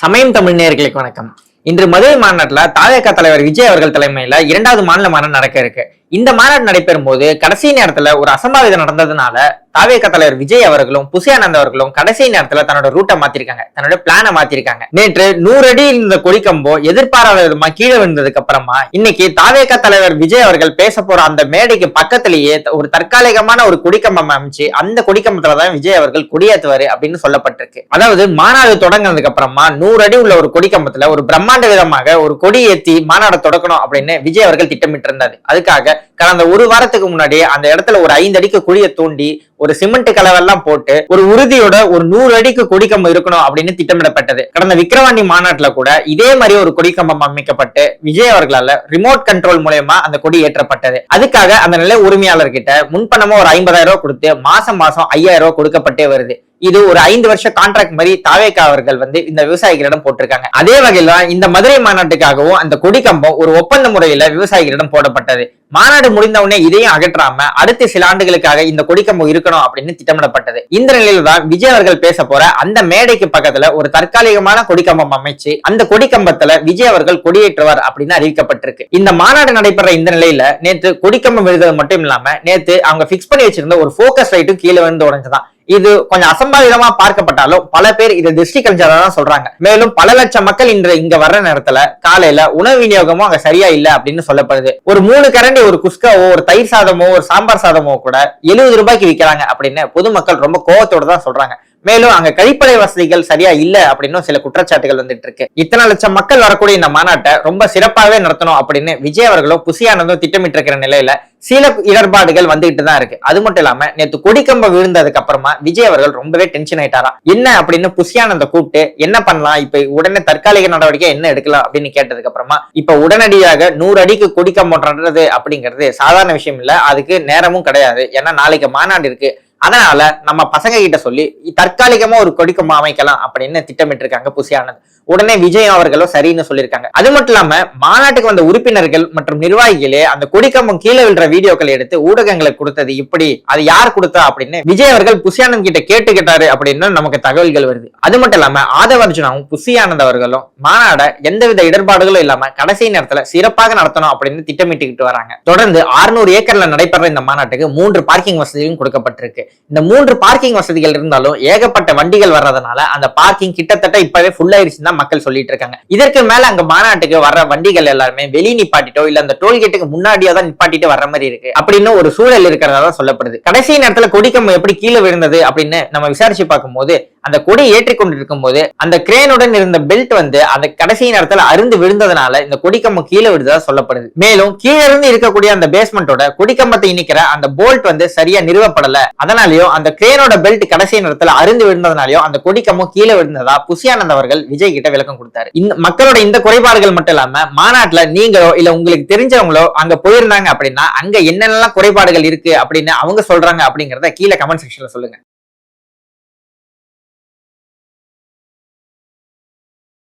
சமயம் தமிழ் நேர்களுக்கு வணக்கம். இன்று மதுரை மாநாட்டில் தாயக தலைவர் விஜய் அவர்கள் தலைமையில இரண்டாவது மாநில மாநாடு நடக்க இருக்கு. இந்த மாநாடு நடைபெறும் போது கடைசி நேரத்துல ஒரு அசம்பாவிதம் நடந்ததுனால தாவேக தலைவர் விஜய் அவர்களும் புசியானந்த் அவர்களும் கடைசி நேரத்துல தன்னோட ரூட்டை மாத்திருக்காங்க. தன்னோட பிளானை மாத்திருக்காங்க. நேற்று நூறு அடி இருந்த கொடிக்கம்போ எதிர்பாராத விதமா கீழே விழுந்ததுக்கு அப்புறமா இன்னைக்கு தாவேக தலைவர் விஜய் அவர்கள் பேச போற அந்த மேடைக்கு பக்கத்திலேயே ஒரு தற்காலிகமான ஒரு கொடிக்கம்பம் அமைச்சு அந்த கொடிக்கம்பத்துல தான் விஜய் அவர்கள் கொடியேற்றுவாரு அப்படின்னு சொல்லப்பட்டிருக்கு. அதாவது மாநாடு தொடங்கினதுக்கு அப்புறமா நூறு அடி உள்ள ஒரு கொடிக்கம்பத்துல ஒரு பிரம்மாண்ட விதமாக ஒரு கொடி ஏத்தி மாநாடு தொடக்கணும் அப்படின்னு விஜய் அவர்கள் திட்டமிட்டு இருந்தாரு அதுக்காக கடந்த ஒரு வாரத்துக்கு முன்னாடி அந்த இடத்துல ஒரு ஐந்து அடிக்கு குழியை தோண்டி ஒரு சிமெண்ட் கலவெல்லாம் போட்டு ஒரு உறுதியோட ஒரு நூறு அடிக்கு கொடிக்கம்பம் இருக்கணும் அப்படின்னு திட்டமிடப்பட்டது. கடந்த விக்ரவாண்டி மாநாட்டுல கூட இதே மாதிரி ஒரு கொடிக்கம்பம் அமைக்கப்பட்டு விஜய் அவர்களால ரிமோட் கண்ட்ரோல் மூலயமா அந்த கொடி ஏற்றப்பட்டது. அதுக்காக அந்த நில உரிமையாளர்கிட்ட முன்பணமா ஒரு ஐம்பதாயிரம் ரூபாய் கொடுத்து மாசம் மாசம் ஐயாயிரம் ரூபாய் கொடுக்கப்பட்டே வருது. இது ஒரு ஐந்து வருஷ கான்ட்ராக்ட் மாதிரி தாவேக்கா அவர்கள் வந்து இந்த விவசாயிகளிடம் போட்டிருக்காங்க. அதே வகையில இந்த மதுரை மாநாட்டுக்காகவும் அந்த கொடிக்கம்பம் ஒரு ஒப்பந்த முறையில விவசாயிகளிடம் போடப்பட்டது. மாநாடு முடிந்த உடனே இதையும் அகற்றாம அடுத்த சில ஆண்டுகளுக்காக இந்த கொடிக்கம்பம் இருக்கணும் அப்படின்னு திட்டமிடப்பட்டது. இந்த நிலையில தான் விஜய் அவர்கள் பேச போற அந்த மேடைக்கு பக்கத்துல ஒரு தற்காலிகமான கொடிக்கம்பம் அமைச்சு அந்த கொடிக்கம்பத்துல விஜய் அவர்கள் கொடியேற்றுவார் அப்படின்னு அறிவிக்கப்பட்டிருக்கு. இந்த மாநாடு நடைபெற இந்த நிலையில நேற்று கொடிக்கம்பம் விழுந்தது மட்டும் இல்லாம நேற்று அவங்க பிக்ஸ் பண்ணி வச்சிருந்த ஒரு போக்கஸ் லைட்டும் கீழே வந்து உடஞ்சுதான் இது கொஞ்சம் அசம்பாவிதமா பார்க்கப்பட்டாலும் பல பேர் இதை திருஷ்டி கழிச்சதா தான் சொல்றாங்க. மேலும் பல லட்சம் மக்கள் இன்று இங்க வர்ற நேரத்துல காலையில உணவு விநியோகமும் அங்க சரியா இல்ல அப்படின்னு சொல்லப்படுது. ஒரு மூணு கரண்டி ஒரு குஸ்காவோ ஒரு தயிர் சாதமோ ஒரு சாம்பார் சாதமோ கூட எழுபது ரூபாய்க்கு விற்கிறாங்க அப்படின்னு பொதுமக்கள் ரொம்ப கோவத்தோட தான் சொல்றாங்க. மேலும் அங்க கழிப்பறை வசதிகள் சரியா இல்ல அப்படின்னு சில குற்றச்சாட்டுகள் வந்துட்டு இருக்கு. இத்தனை லட்சம் மக்கள் வரக்கூடிய இந்த மாநாட்டை ரொம்ப சிறப்பாகவே நடத்தணும் அப்படின்னு விஜய் அவர்களும் புசியானதும் திட்டமிட்டு இருக்கிற நிலையில சில இடர்பாடுகள் வந்துகிட்டு தான் இருக்கு. அது மட்டும் இல்லாம நேத்து கொடிக்கம்ப விழுந்ததுக்கு அப்புறமா விஜய் அவர்கள் ரொம்பவே டென்ஷன் ஆயிட்டாராம். என்ன அப்படின்னு புசியானந்த கூப்பிட்டு என்ன பண்ணலாம்? இப்ப உடனே தற்காலிக நடவடிக்கை என்ன எடுக்கலாம் அப்படின்னு கேட்டதுக்கு அப்புறமா இப்ப உடனடியாக நூறு அடிக்கு கொடிக்கம்பம் அப்படிங்கிறது சாதாரண விஷயம் இல்ல. அதுக்கு நேரமும் கிடையாது. ஏன்னா நாளைக்கு மாநாடு இருக்கு. அதனால நம்ம பசங்க கிட்ட சொல்லி தற்காலிகமா ஒரு கொடிக்கம்பம் அமைக்கலாம் அப்படின்னு திட்டமிட்டு இருக்காங்க புசியானந்த் உடனே விஜய் அவர்களும் சரின்னு சொல்லியிருக்காங்க. அது மட்டும் இல்லாம மாநாட்டுக்கு வந்த உறுப்பினர்கள் மற்றும் நிர்வாகிகளே அந்த கொடிக்கம்பம் கீழே விழுற வீடியோக்களை எடுத்து ஊடகங்களுக்கு கொடுத்தது இப்படி அது யார் கொடுத்தா அப்படின்னு விஜய் அவர்கள் புசியானந்த் கிட்ட கேட்டுக்கிட்டாரு அப்படின்னு நமக்கு தகவல்கள் வருது. அது மட்டும் இல்லாம ஆதவர்ஜுனாவும் புசியானந்த் அவர்களும் மாநாட எந்தவித இடர்பாடுகளும் இல்லாம கடைசி நேரத்துல சிறப்பாக நடத்தணும் அப்படின்னு திட்டமிட்டுக்கிட்டு வராங்க. தொடர்ந்து 600 ஏக்கர்ல நடைபெற இந்த மாநாட்டுக்கு மூன்று பார்க்கிங் வசதியும் கொடுக்கப்பட்டிருக்கு. இந்த மூன்று பார்க்கிங் வசதிகள் இருந்தாலும் ஏகப்பட்ட வண்டிகள் வர்றதுனால அந்த பார்க்கிங் கிட்டத்தட்ட இப்பவே ஃபுல் ஆயிருச்சுன்னு தான் மக்கள் சொல்லிட்டு இருக்காங்க இதற்கு மேல அங்க மாநாட்டுக்கு வர்ற வண்டிகள் எல்லாருமே வெளியே நிப்பாட்டிட்டோ இல்ல அந்த டோல்கேட்டுக்கு முன்னாடியோ தான் நிப்பாட்டிட்டு வர்ற மாதிரி இருக்கு. அப்படின்னு ஒரு சூழல் இருக்கிறதா தான் சொல்லப்படுது. கடைசி நேரத்துல கொடிக்கம்பம் எப்படி கீழே விழுந்தது அப்படின்னு நம்ம விசாரிச்சு பார்க்கும்போது அந்த கொடி ஏற்றி கொண்டிருக்கும் போது அந்த கிரேனுடன் இருந்த பெல்ட் வந்து அந்த கடைசி நேரத்துல அருந்து விழுந்ததுனால இந்த கொடிக்கம்பம் கீழே விழுந்ததா சொல்லப்படுது. மேலும் கீழே இருந்து இருக்கக்கூடிய அந்த பேஸ்மெண்டோட கொடிக்கம்பத்தை இணைக்கிற அந்த போல்ட் வந்து சரியா நிறுவப்படல. அதனாலயோ அந்த கிரேனோட பெல்ட் கடைசி நேரத்துல அருந்து விழுந்ததுனாலயோ அந்த கொடிக்கம்பம் கீழே விழுந்ததா புசியானந்த் அவர்கள் விஜய் கிட்ட விளக்கம் கொடுத்தாரு. இந்த மக்களோட இந்த குறைபாடுகள் மட்டும் இல்லாம மாநாட்டுல நீங்களோ இல்ல உங்களுக்கு தெரிஞ்சவங்களோ அங்க போயிருந்தாங்க அப்படின்னா அங்க என்னென்னலாம் குறைபாடுகள் இருக்கு அப்படின்னு அவங்க சொல்றாங்க அப்படிங்கறத கீழே கமெண்ட் செக்ஷன்ல சொல்லுங்க.